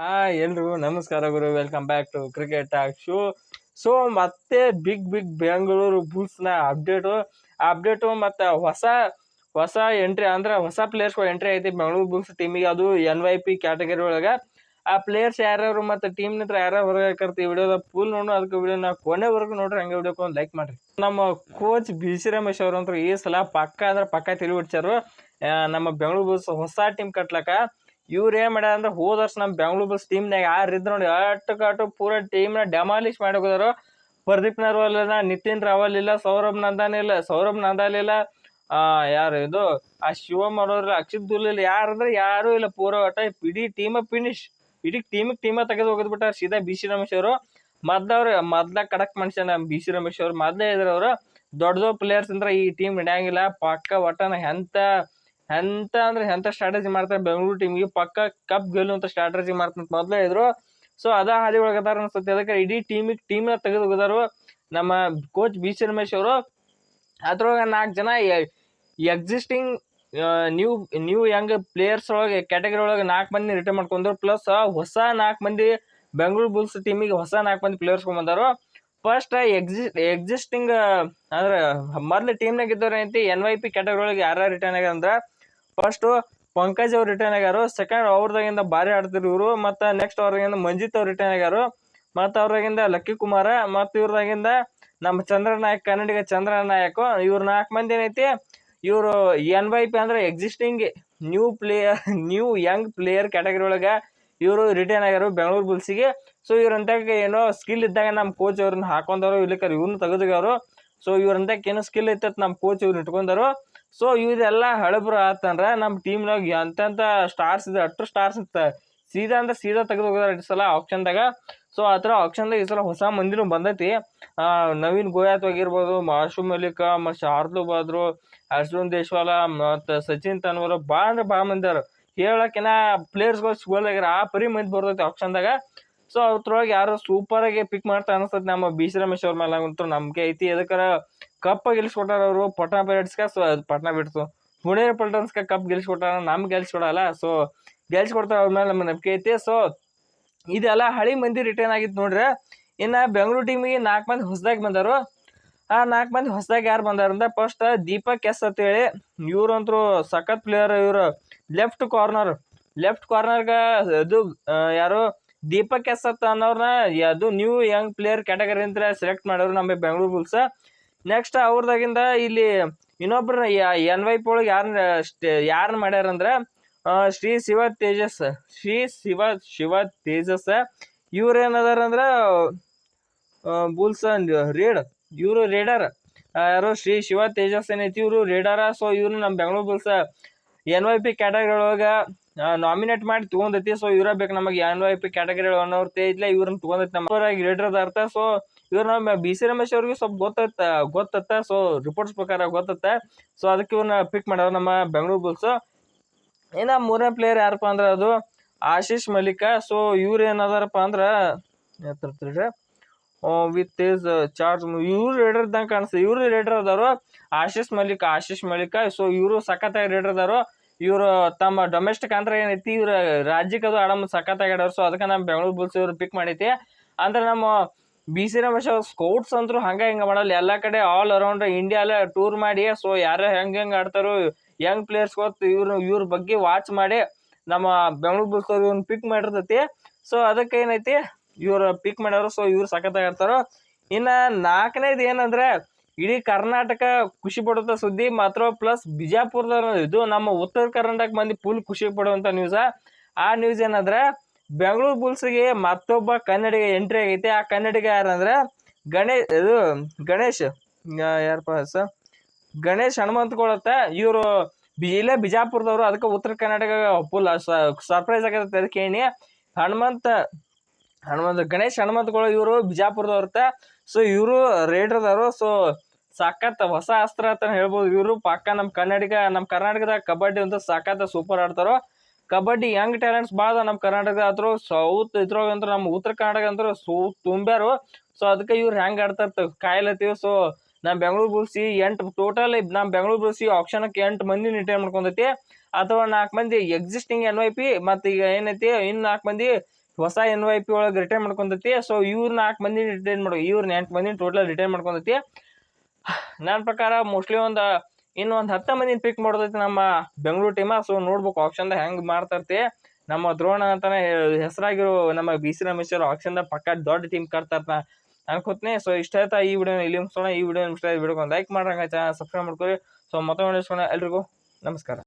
Hi ಎಲ್ರಿಗೂ ನಮಸ್ಕಾರ ಗುರು. Welcome back to cricket talk show so ಮತ್ತೆ ಬಿಗ್ ಬಿಗ್ ಬೆಂಗಳೂರು ಬುಲ್ಸ್ನ ಅಪ್ಡೇಟು ಅಪ್ಡೇಟು ಮತ್ತು ಹೊಸ ಹೊಸ ಎಂಟ್ರಿ ಅಂದ್ರೆ ಹೊಸ ಪ್ಲೇಯರ್ಸ್ಗಳು ಎಂಟ್ರಿ ಐತಿ ಬೆಂಗಳೂರು ಬುಲ್ಸ್ ಟೀಮಿಗೆ ಅದು ಎನ್ ವೈ ಪಿ ಕ್ಯಾಟಗರಿ ಒಳಗೆ. ಆ ಪ್ಲೇಯರ್ಸ್ ಯಾರ್ಯಾರು ಮತ್ತು ಟೀಮ್ ನಿಂತ್ರ ಯಾರ್ಯಾರು ಹೊರಗೆ ಹಾಕರ್ತಿ ವಿಡಿಯೋದ ಫುಲ್ ನೋಡು. ಅದಕ್ಕೆ ವಿಡಿಯೋ ನಾವು ಕೊನೆವರೆಗೂ ನೋಡ್ರಿ, ಹಂಗೆ ವಿಡಿಯೋಕ್ಕೆ ಒಂದು ಲೈಕ್ ಮಾಡ್ರಿ. ನಮ್ಮ ಕೋಚ್ ಬಿ ಸಿ ರಮೇಶ್ ಅವರು ಈ ಸಲ ಪಕ್ಕ ಅಂದ್ರೆ ಪಕ್ಕ ಬಿಡ್ಸಾರು ನಮ್ಮ ಬೆಂಗಳೂರು ಬುಲ್ಸ್ ಹೊಸ ಟೀಮ್ ಕಟ್ಲಕ್ಕ. ಇವ್ರು ಏನ್ ಮಾಡ್ಯಾರ ಅಂದ್ರೆ ಹೋದ ವರ್ಷ ನಮ್ಮ ಬೆಂಗಳೂರು ಬಸ್ ಟೀಮ್ನಾಗ ಯಾರು ಇದ್ರು ನೋಡಿ ಅಟ್ಟು ಕಟ್ಟು ಪೂರ ಟೀಮ್ನ ಡೆಮಾಲಿಶ್ ಮಾಡಿ ಹೋಗೋದಾರು. ಪ್ರದೀಪ್ ನರ್ವಾಲ್ ಇಲ್ಲ, ನಿತಿನ್ ರಾವಲ್ ಇಲ್ಲ, ಸೌರಭ್ ನಂದಾನ್ ಇಲ್ಲ, ಸೌರಭ್ ನಂದಾಲ್ ಇಲ್ಲ, ಆ, ಯಾರು ಇದು, ಆ ಶಿವಮ್ ಮಾಡೋರು ಅಕ್ಷಿತ್ ದುಲ್ ಇಲ್ಲ, ಯಾರು ಅಂದ್ರೆ ಯಾರು ಇಲ್ಲ ಪೂರ ಒಟ್ಟ. ಇಡೀ ಟೀಮ್ ಫಿನಿಶ್ ಇಡೀ ಟೀಮ್ ಟೀಮ ತೆಗೆದು ಹೋಗಿದ್ಬಿಟ್ಟ ಸೀದಾ ಬಿ ಸಿ ರಮೇಶ್ ಅವರು. ಮೊದ್ಲವ್ರು ಮೊದ್ಲ ಕಡಕ್ ನಮ್ಮ ಬಿ ಸಿ ರಮೇಶ್ ಅವ್ರು. ಮೊದ್ಲೇ ಇದ್ರ ಅವರು. ದೊಡ್ಡ ದೊಡ್ಡ ಪ್ಲೇಯರ್ಸ್ ಅಂದ್ರೆ ಈ ಟೀಮ್ ನಡೆಯಂಗಿಲ್ಲ ಪಕ್ಕ ಒಟ್ಟನ ಎಂತ ಎಂತ ಅಂದ್ರೆ ಎಂತ ಸ್ಟ್ರಾಟಜಿ ಮಾಡ್ತಾರೆ ಬೆಂಗಳೂರು ಟೀಮ್ಗೆ ಪಕ್ಕ ಕಪ್ ಗೆಲ್ಲುವಂತ ಸ್ಟ್ರಾಟಜಿ ಮಾಡ್ತಂತ ಮೊದ್ಲೇ ಇದ್ರು. ಸೊ ಅದ ಹಾದಿ ಒಳಗದಾರ ಅನ್ಸುತ್ತೆ. ಅದಕ್ಕೆ ಇಡೀ ಟೀಮಿಗೆ ಟೀಮ್ನ ತೆಗೆದು ಹೋಗಿದಾರು. ನಮ್ಮ ಕೋಚ್ ಬಿ ಸಿ ರಮೇಶ್ ಅವರು. ಅದ್ರೊಳಗೆ ನಾಲ್ಕು ಜನ existing new new young players ಒಳಗೆ ಕ್ಯಾಟಗರಿ ಒಳಗೆ ನಾಲ್ಕು ಮಂದಿ ರಿಟರ್ನ್ ಮಾಡ್ಕೊಂಡ್ರು. ಪ್ಲಸ್ ಹೊಸ ನಾಲ್ಕು ಮಂದಿ ಬೆಂಗಳೂರು ಬುಲ್ಸ್ ಟೀಮಿಗೆ ಹೊಸ ನಾಲ್ಕು ಮಂದಿ ಪ್ಲೇಯರ್ಸ್ ಬಂದಾರು ಫಸ್ಟ್ ಎಕ್ಸಿ ಎಕ್ಸಿಸ್ಟಿಂಗ್ ಅಂದ್ರೆ ಮೊದ್ಲು ಟೀಮ್ನಾಗ ಇದ್ದವ್ರು ಏನೈತಿ? ಎನ್ ವೈ ಪಿ ಕ್ಯಾಟಗರಿ ಒಳಗೆ ಯಾರು ರಿಟರ್ನ್ ಆಗ್ಯಾರ ಅಂದ್ರೆ ಫಸ್ಟು ಪಂಕಜ್ ಅವ್ರು ರಿಟರ್ನ್ ಆಗ್ಯಾರು. ಸೆಕೆಂಡ್ ಅವ್ರದಾಗಿಂದ ಭಾರಿ ಆಡ್ತಿರು ಇವರು. ಮತ್ತು ನೆಕ್ಸ್ಟ್ ಅವ್ರಾಗಿಂದ ಮಂಜಿತ್ ಅವ್ರು ರಿಟರ್ನ್ ಆಗ್ಯಾರು. ಮತ್ತು ಅವ್ರಾಗಿಂದ ಲಕ್ಕಿ ಕುಮಾರ, ಮತ್ತು ಇವ್ರದಾಗಿಂದ ನಮ್ಮ ಚಂದ್ರ ನಾಯಕ್ ಕನ್ನಡಿಗ ಚಂದ್ರ ನಾಯಕ್ ಇವ್ರ ನಾಲ್ಕು ಮಂದಿ ಏನೈತಿ? ಇವರು ಎನ್ ವೈ ಪಿ ಅಂದ್ರೆ existing new player new young player category ಒಳಗೆ ಇವರು ರಿಟರ್ನ್ ಆಗ್ಯಾರು ಬೆಂಗಳೂರು ಬುಲ್ಸಿಗೆ ಸೊ ಇವ್ರಂತ ಏನೋ ಸ್ಕಿಲ್ ಇದ್ದಾಗ ನಮ್ಮ ಕೋಚ್ ಅವ್ರನ್ನ ಹಾಕೊಂಡವ್ರು ಇಲ್ಲಿಕರ್ ಇವ್ರನ್ನ ತೆಗೆದಾರು ಸೊ ಇವ್ರಂತ ಏನೋ ಸ್ಕಿಲ್ ಐತೆ ನಮ್ಮ ಕೋಚ್ ಇವ್ರನ್ನ ಇಟ್ಕೊಂಡಾರು. ಸೊ ಇದೆಲ್ಲ ಹಳಬ್ರ ಆತಂದ್ರ ನಮ್ಮ ಟೀಮ್ನಾಗ ಎಂತೆಂಥ ಸ್ಟಾರ್ಸ್ ಇದೆ ಅಷ್ಟು ಸ್ಟಾರ್ಸ್ ಇತ್ತ. ಸೀದಾ ಅಂದ್ರೆ ಸೀದಾ ತೆಗೆದು ಹೋಗೋದಾರ ಈ ಸಲ ಆಪ್ಷನ್ದಾಗ ಸೊ ಆ ಥರ ಆಪ್ಷನ್ದಾಗ ಈ ಸಲ ಹೊಸ ಮಂದಿನೂ ಬಂದೈತಿ. ನವೀನ್ ಗೋಯಾತ್ ಆಗಿರ್ಬೋದು ಮಾಶು ಮಲಿಕ ಮತ್ತು ಶಾರ್ದು ಬಾದ್ರು, ಅರ್ಜುನ್ ದೇಶ್ವಾಲ, ಮತ್ತು ಸಚಿನ್ ತನ್ವರ್ ಭಾಳ ಅಂದ್ರೆ ಭಾಳ ಮಂದಿ ಹೇಳಕ್ಕಿನ ಪ್ಲೇಯರ್ಸ್ಗಳು ಸಿಗೋಲಾಗ್ಯಾರ ಆ ಪರಿ ಮಂದಿ ಬರ್ತೈತಿ ಆಪ್ಷನ್ದಾಗ ಸೊ ಅದ್ರೊಳಗೆ ಯಾರು ಸೂಪರ್ ಆಗಿ ಪಿಕ್ ಮಾಡ್ತಾ ಅನಿಸ್ತೈತಿ ನಮ್ಮ ಬಿ ಸಿ ರಮೇಶ್ ಅವ್ರ ಮೇಲೆ ಅಂತೂ ನಂಬಿಕೆ ಐತಿ. ಎದಕ್ಕಾರ ಕಪ್ ಗೆಲ್ಸ್ಕೊಟ್ಟಾರ ಅವರು ಪಟ್ನಾ ಪೈರೇಟ್ಸ್ಗೆ ಸೊ ಪಟ್ನಾ ಬಿಡ್ತು. ಪುಣೆ ಪಲ್ಟನ್ಸ್ಗೆ ಕಪ್ ಗೆಲ್ಸ್ಕೊಟ್ಟಾರ ನಮ್ಗೆ ಗೆಲ್ಸ್ಕೊಡಲ್ಲ ಸೊ ಗೆಲ್ಸ್ಕೊಡ್ತಾರ ಅವ್ರ ಮೇಲೆ ನಮ್ಮ ನಂಬಿಕೆ ಐತಿ. ಸೊ ಇದೆಲ್ಲ ಹಳಿ ಮಂದಿ ರಿಟರ್ನ್ ಆಗಿತ್ತು ನೋಡ್ರಿ ಇನ್ನು ಬೆಂಗಳೂರು ಟೀಮಿಗೆ ನಾಲ್ಕು ಮಂದಿ ಹೊಸದಾಗಿ ಬಂದರು. ಆ ನಾಲ್ಕು ಮಂದಿ ಹೊಸದಾಗಿ ಯಾರು ಬಂದಾರ ಅಂದ್ರೆ ಫಸ್ಟ್ ದೀಪಕ್ ಎಸ್ ಅಂತೇಳಿ ಇವ್ರಂತ್ರು ಸಖತ್ ಪ್ಲೇಯರ್ ಇವರು ಲೆಫ್ಟ್ ಕಾರ್ನರ್ ಲೆಫ್ಟ್ ಕಾರ್ನರ್ಗೆ ಆ, ಯಾರು? ದೀಪಕ್ ಎಸ್ ಅಂತ ಅನ್ನೋರ್ನ ಅದು ನ್ಯೂ ಯಂಗ್ ಪ್ಲೇಯರ್ ಕ್ಯಾಟಗರಿ ಅಂತ ಸೆಲೆಕ್ಟ್ ಮಾಡೋರು ನಮ್ಮ ಬೆಂಗಳೂರು ಬುಲ್ಸ್ ನೆಕ್ಸ್ಟ್ ಅವ್ರದಾಗಿಂದ ಇಲ್ಲಿ ಇನ್ನೊಬ್ರು ಎನ್ ವೈ ಪಿ ಒಳಗೆ ಯಾರನ್ನ ಯಾರನ್ನ ಮಾಡ್ಯಾರಂದ್ರೆ ಶ್ರೀ ಶಿವ ತೇಜಸ್, ಶ್ರೀ ಶಿವ ಶಿವ ತೇಜಸ್. ಇವ್ರು ಏನದಾರ ಅಂದ್ರೆ ಬುಲ್ಸ್ ರೇಡ್, ಇವರು ರೇಡರ್. ಯಾರು? ಶ್ರೀ ಶಿವ ತೇಜಸ್ ಏನೈತಿ, ಇವರು ರೇಡರ. ಸೊ ಇವ್ರು ನಮ್ಮ Bengaluru Bulls N Y P category ಒಳಗೆ ನಾಮಿನೇಟ್ ಮಾಡಿ ತೊಗೊಂಡೈತಿ. ಸೊ ಇವ್ರ ಬೇಕು ನಮಗೆ ಎನ್ ವೈ ಪಿ ಕ್ಯಾಟಗರಿ ಅನ್ನೋರ್ ಇದ್ಲೆ ಇವ್ರನ್ನ ತೊಗೊಂಡೈತಿ ನಮ್ಮ ರೇಡರ್ ಅರ್ಥ ಸೊ ಇವ್ರು ನಮ್ಮ ಬಿ ಸಿ ರಮೇಶ್ ಅವ್ರಿಗೆ ಸ್ವಲ್ಪ ಗೊತ್ತೈತ ಗೊತ್ತತ್ತ ಸೊ ರಿಪೋರ್ಟ್ಸ್ ಪ್ರಕಾರ ಗೊತ್ತತ್ತ ಸೊ ಅದಕ್ಕೆ ಇವ್ರನ್ನ ಪಿಕ್ ಮಾಡ್ಯಾರ ನಮ್ಮ ಬೆಂಗಳೂರು ಬುಲ್ಸ್ ಇನ್ನು ಮೂರನೇ ಪ್ಲೇಯರ್ ಯಾರಪ್ಪ ಅಂದ್ರೆ ಅದು ಆಶೀಶ್ ಮಲಿಕ ಸೊ ಇವ್ರು ಏನದಾರಪ್ಪ ಅಂದ್ರೆ ಓ ವಿತ್ ಇಸ್ ಚಾರ್ಜ್ ಇವ್ರು ರೇಡರ್ ಇದ್ದಂಗೆ ಕಾಣಿಸ್ತದೆ ಇವ್ರು ರೇಡರ್ ಅದಾರು ಆಶೀಶ್ ಮಲಿಕ್ ಆಶೀಶ್ ಮಲಿಕ ಸೊ ಇವರು ಸಖತ್ತಾಗಿ ರೇಡರ್ ಅದಾರು. ಇವರು ತಮ್ಮ ಡೊಮೆಸ್ಟಿಕ್ ಅಂದ್ರೆ ಏನೈತಿ, ಇವ್ರ ರಾಜ್ಯಕ್ಕೆ ಅದು ಆಡಮ್ ಸಖತ್ತಾಗಿ ಆಡೋರು ಸೊ ಅದಕ್ಕೆ ನಮ್ಮ ಬೆಂಗಳೂರು ಬುಲ್ಸ್ ಇವ್ರು ಪಿಕ್ ಮಾಡೈತಿ. ಅಂದ್ರೆ ನಮ್ಮ ಬಿ ಸಿ ರಮೇಶ್ ಅವ್ರ ಸ್ಕೌಟ್ಸ್ ಅಂತೂ ಹಂಗ ಹಿಂಗ ಮಾಡಲ್ಲ. ಎಲ್ಲ ಕಡೆ ಆಲ್ ಅರೌಂಡ್ ಇಂಡಿಯಾಲೆ ಟೂರ್ ಮಾಡಿ ಸೊ ಯಾರು ಹೆಂಗೆ ಹೆಂಗೆ ಆಡ್ತಾರೋ ಯಂಗ್ ಪ್ಲೇಯರ್ಸ್ ಗೊತ್ತು ಇವ್ರು, ಇವ್ರ ಬಗ್ಗೆ ವಾಚ್ ಮಾಡಿ ನಮ್ಮ ಬೆಂಗಳೂರು ಬುಲ್ಸ್ ಅವ್ರು ಇವ್ನ ಪಿಕ್ ಮಾಡಿರ್ತೈತಿ. ಸೊ ಅದಕ್ಕೆ ಏನೈತಿ, ಇವ್ರ ಪಿಕ್ ಮಾಡ್ಯಾರ. ಸೊ ಇವ್ರು ಸಖತ್ತಾಗಿ ಆಡ್ತಾರೋ. ಇನ್ನ ನಾಲ್ಕನೇದು ಏನಂದ್ರೆ ಇಡೀ ಕರ್ನಾಟಕ ಖುಷಿ ಪಡುವಂತ ಸುದ್ದಿ, ಮಾತ್ರ ಪ್ಲಸ್ ಬಿಜಾಪುರದ ಇದು ನಮ್ಮ ಉತ್ತರ ಕರ್ನಾಟಕ ಮಂದಿ ಫುಲ್ ಖುಷಿ ಪಡುವಂತ ನ್ಯೂಸ್ ಆ ನ್ಯೂಸ್ ಏನಂದ್ರೆ, ಬೆಂಗಳೂರು ಬುಲ್ಸ್ಗೆ ಮತ್ತೊಬ್ಬ ಕನ್ನಡಿಗ ಎಂಟ್ರಿ ಆಗೈತೆ. ಆ ಕನ್ನಡಿಗ ಯಾರಂದ್ರೆ, ಗಣೇಶ್, ಇದು ಗಣೇಶ್ ಯಾರಪ್ಪ ಹೆಸರು ಗಣೇಶ್ ಹನುಮಂತಕೊಳತ್ತ ಇವರು ಇಲ್ಲೇ ಬಿಜಾಪುರದವರು. ಅದಕ್ಕೆ ಉತ್ತರ ಕರ್ನಾಟಕ ಫುಲ್ ಸರ್ಪ್ರೈಸ್ ಆಗತ್ತೆ ಅದಕ್ಕೆ ಏನಿ ಹನುಮಂತ ಹನುಮಂತ, ಗಣೇಶ್ ಹನುಮಂತಗಳು ಇವರು ಬಿಜಾಪುರದವ್ರತ ಸೊ ಇವರು ರೇಡ್ರದವರು ಸೊ ಸಖತ್ ಹೊಸ ಅಸ್ತ್ರ ಅಂತ ಹೇಳ್ಬೋದು. ಇವರು ಪಕ್ಕ ನಮ್ಮ ಕನ್ನಡಿಗ ನಮ್ಮ ಕರ್ನಾಟಕದಾಗ ಕಬಡ್ಡಿ ಅಂತ ಸಾಕತ್ತ ಸೂಪರ್ ಆಡ್ತಾರೋ. ಕಬಡ್ಡಿ ಯಂಗ್ ಟ್ಯಾಲೆಂಟ್ಸ್ ಭಾಳ ನಮ್ಮ ಕರ್ನಾಟಕದ. ಆದ್ರು ಸೌತ್ ಇದ್ರೊಳಗ ಅಂದ್ರೆ ನಮ್ಮ ಉತ್ತರ ಕರ್ನಾಟಕ ಅಂದ್ರೆ ಸೂ ತುಂಬ್ಯಾರು. ಸೊ ಅದಕ್ಕೆ ಇವ್ರು ಹೆಂಗ್ ಆಡ್ತಾರ ಕಾಯಿಲತ್ತೀವಿ ಸೊ ನಮ್ಮ ಬೆಂಗಳೂರು ಬುಲ್ಸಿ ಎಂಟು ಟೋಟಲ್ ನಮ್ಮ ಬೆಂಗಳೂರು ಬುಲ್ಸಿ ಆಪ್ಷನ್ಗೆ ಎಂಟು ಮಂದಿ ರಿಟೈನ್ ಮಾಡ್ಕೊಂಡೈತಿ. ಅಥವಾ ನಾಲ್ಕು ಮಂದಿ ಎಕ್ಸಿಸ್ಟಿಂಗ್ ಎನ್ ವೈ ಪಿ ಮತ್ತು ಈಗ ಏನೈತಿ ಇನ್ನು ನಾಲ್ಕು ಮಂದಿ ಹೊಸ ಎನ್ ವೈ ಪಿ ಒಳಗೆ ರಿಟೈನ್ ಮಾಡ್ಕೊಂಡೈತಿ. ಸೊ ಇವ್ರು ನಾಲ್ಕು ಮಂದಿ ರಿಟೈನ್ ಮಾಡ್ಕೊ ಇವ್ರನ್ನ ಎಂಟು ಮಂದಿ ಟೋಟಲ್ ರಿಟೈನ್ ಮಾಡ್ಕೊಂತೈತಿ ನನ್ನ ಪ್ರಕಾರ ಮೋಸ್ಟ್ಲಿ ಒಂದು ಇನ್ನೊಂದು ಒಂದು ಹತ್ತು ಮಂದಿನ ಪಿಕ್ ಮಾಡ್ತೈತಿ ನಮ್ಮ ಬೆಂಗಳೂರು ಟೀಮ ಸೊ ನೋಡ್ಬೇಕು ಆಪ್ಷನ್ದಾಗ ಹೆಂಗೆ ಮಾಡ್ತೈತಿ ನಮ್ಮ ದ್ರೋಣ ಅಂತಾನೆ ಹೆಸರಾಗಿರೋ ನಮ್ಮ ಬಿ ಸಿ ರಮೇಶ್ ಅವರು ಆಪ್ಷನ್ದಾಗ ಪಕ್ಕ ದೊಡ್ಡ ಟೀಮ್ ಕಟ್ತಾರ ಅನ್ಕೋತೀನಿ. ಸೊ ಇಷ್ಟ ಆಯ್ತಾ ಈ ವಿಡಿಯೋ ಇಲ್ಲಿ ಮುಗಿಸೋಣ. ಈ ವಿಡಿಯೋ ಇಷ್ಟ ವಿಡಿಯೋ ಲೈಕ್ ಮಾಡ್ರಂಗ ಚಾನಲ್ ಸಬ್ಸ್ಕ್ರೈಬ್ ಮಾಡ್ಕೊಳ್ಳಿ ಸೊ ಮತ್ತೊಂದು ಎಲ್ರಿಗೂ. ನಮಸ್ಕಾರ.